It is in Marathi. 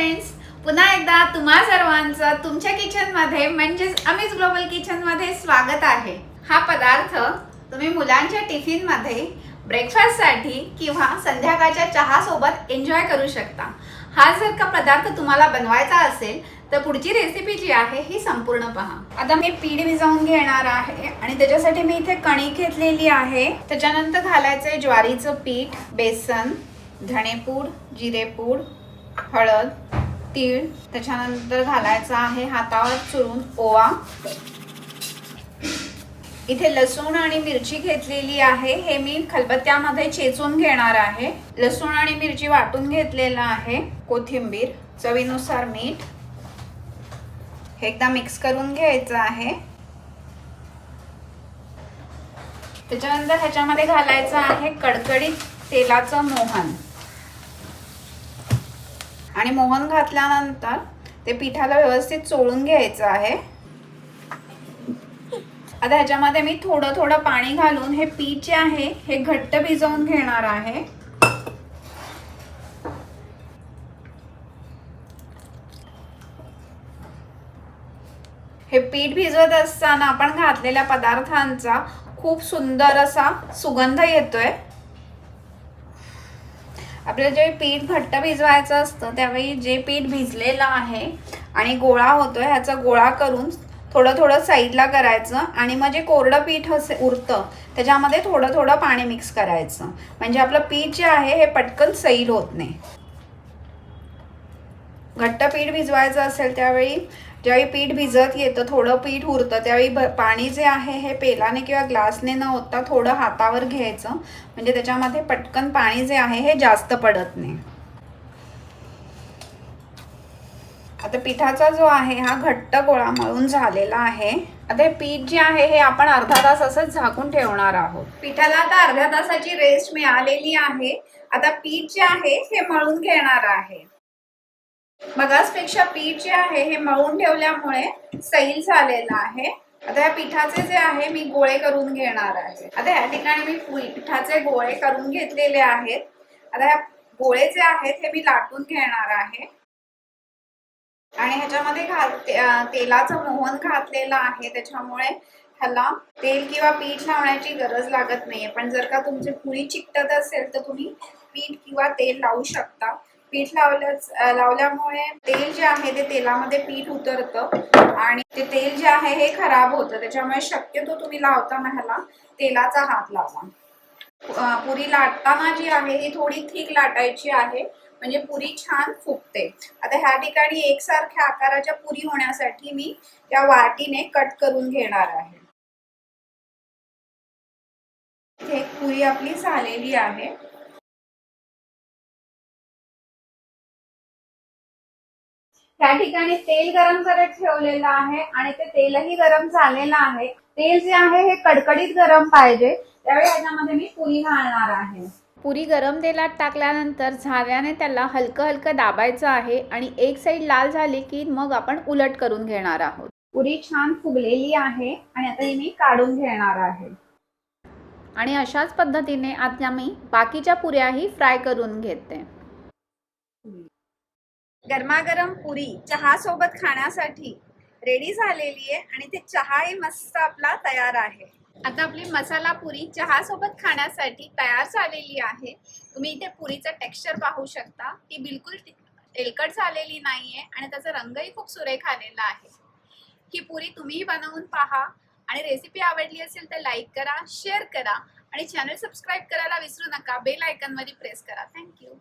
फ्रेंड्स पुन्हा एकदा तुम्हा सर्वांचं तुमच्या किचनमध्ये म्हणजेच अमित ग्लोबल किचनमध्ये स्वागत आहे. हा पदार्थ तुम्ही मुलांच्या टिफिनमध्ये ब्रेकफास्टसाठी किंवा संध्याकाळच्या चहासोबत एन्जॉय करू शकता. हा जर का पदार्थ तुम्हाला बनवायचा असेल तर पुढची रेसिपी जी आहे ही संपूर्ण पहा. आता मी पीठ भिजवून घेणार आहे आणि त्याच्यासाठी मी इथे कणिक घेतलेली आहे. त्याच्यानंतर घालायचंय ज्वारीचं पीठ बेसन धणेपूड जिरेपूड हळद तीळ त्याच्यानंतर घालायचं आहे हातावर चुरून ओवा. इथे लसूण आणि मिरची घेतलेली आहे. हे मी खलबत्त्यामध्ये चेचून घेणार आहे. लसूण आणि मिरची वाटून घेतलेलं आहे. कोथिंबीर चवीनुसार मीठ. हे एकदा मिक्स करून घ्यायचं आहे. त्याच्यानंतर ह्याच्यामध्ये घालायचं आहे कडकडीत तेलाचं मोहन. आणि मोहन घातल्यानंतर ते पिठाला व्यवस्थित चोळून घ्यायचं आहे. आता ह्याच्यामध्ये मी थोडं थोडं पाणी घालून हे पीठ जे आहे हे घट्ट भिजवून घेणार आहे. हे पीठ भिजवत असताना आपण घातलेल्या पदार्थांचा खूप सुंदर असा सुगंध येतोय. आपल्याला जे पीठ घट्ट भिजवायचं असतं त्यावेळी जे पीठ भिजलेलं आहे आणि गोळा होतोय ह्याचा गोळा करून थोडं थोडं साईडला करायचं आणि मग जे कोरडं पीठ असे उरतं त्याच्यामध्ये थोडं थोडं पाणी मिक्स करायचं. म्हणजे आपलं पीठ जे आहे हे पटकन सैल होत नाही. घट्ट पीठ भिजवायचं असेल त्यावेळी ज्यावेळी पीठ भिजत येतं थोडं पीठ उरतं त्यावेळी पाणी जे आहे हे पेलाने किंवा ग्लासने न होता थोडं हातावर घ्यायचं. म्हणजे त्याच्यामध्ये पटकन पाणी जे आहे हे जास्त पडत नाही. आता पिठाचा जो आहे हा घट्ट गोळा मळून झालेला आहे. आता हे पीठ जे आहे हे आपण अर्धा तास असंच झाकून ठेवणार आहोत. पिठाला आता अर्ध्या तासाची रेस्ट मिळालेली आहे. आता पीठ जे आहे हे मळून घेणार आहे. मगासपेक्षा पीठ जे आहे हे मळून ठेवल्यामुळे सैल झालेलं आहे. आता या पिठाचे जे आहे मी गोळे करून घेणार आहे. आता या ठिकाणी मी पिठाचे गोळे करून घेतलेले आहेत. आता या गोळे जे आहेत हे मी लाटून घेणार आहे. आणि ह्याच्यामध्ये घाल तेलाचं मोहन घातलेलं आहे. त्याच्यामुळे ह्याला तेल किंवा पीठ लावण्याची गरज लागत नाहीये. पण जर का तुमची पुळी चिकटत असेल तर तुम्ही पीठ किंवा तेल लावू शकता. पीठ लावल्याच लावल्यामुळे तेल जे आहे ते तेलामध्ये पीठ उतरतं आणि ते तेल जे आहे हे खराब होतं. त्याच्यामुळे शक्यतो तुम्ही लावताना ह्याला तेलाचा हात लावा. पुरी लाटताना जी आहे ही थोडी थिक लाटायची आहे म्हणजे पुरी छान फुगते. आता ह्या ठिकाणी एकसारख्या आकाराच्या पुरी होण्यासाठी मी त्या वाटीने कट करून घेणार आहे. एक पुरी आपली झालेली आहे. त्या ठिकाणी तेल गरम करत ठेवलेलं आहे आणि ते तेलही गरम झालेलं आहे. तेल जे आहे हे कडकडीत गरम पाहिजे. त्यावेळी ह्याच्यामध्ये मी पुरी घालणार आहे. पुरी गरम तेलात टाकल्यानंतर झाऱ्याने त्याला हलकं हलकं दाबायचं आहे आणि एक साईड लाल झाली की मग आपण उलट करून घेणार आहोत. पुरी छान फुगलेली आहे आणि आता ही मी काढून घेणार आहे. आणि अशाच पद्धतीने आता मी बाकीच्या पुऱ्याही फ्राय करून घेते. गरमागरम पुरी चहासोबत खाण्यासाठी रेडी झालेली आहे आणि ते चहाही मस्त आपला तयार आहे. आता आपली मसाला पुरी चहासोबत खाण्यासाठी तयार झालेली आहे. तुम्ही इथे पुरीचं टेक्स्चर पाहू शकता. ती बिलकुल तेलकट झालेली नाही आहे आणि त्याचा रंगही खूप सुरेख आलेला आहे. ही पुरी तुम्हीही बनवून पहा आणि रेसिपी आवडली असेल तर लाईक करा शेअर करा आणि चॅनल सबस्क्राईब करायला विसरू नका. बेल आयकनमध्ये प्रेस करा. Thank you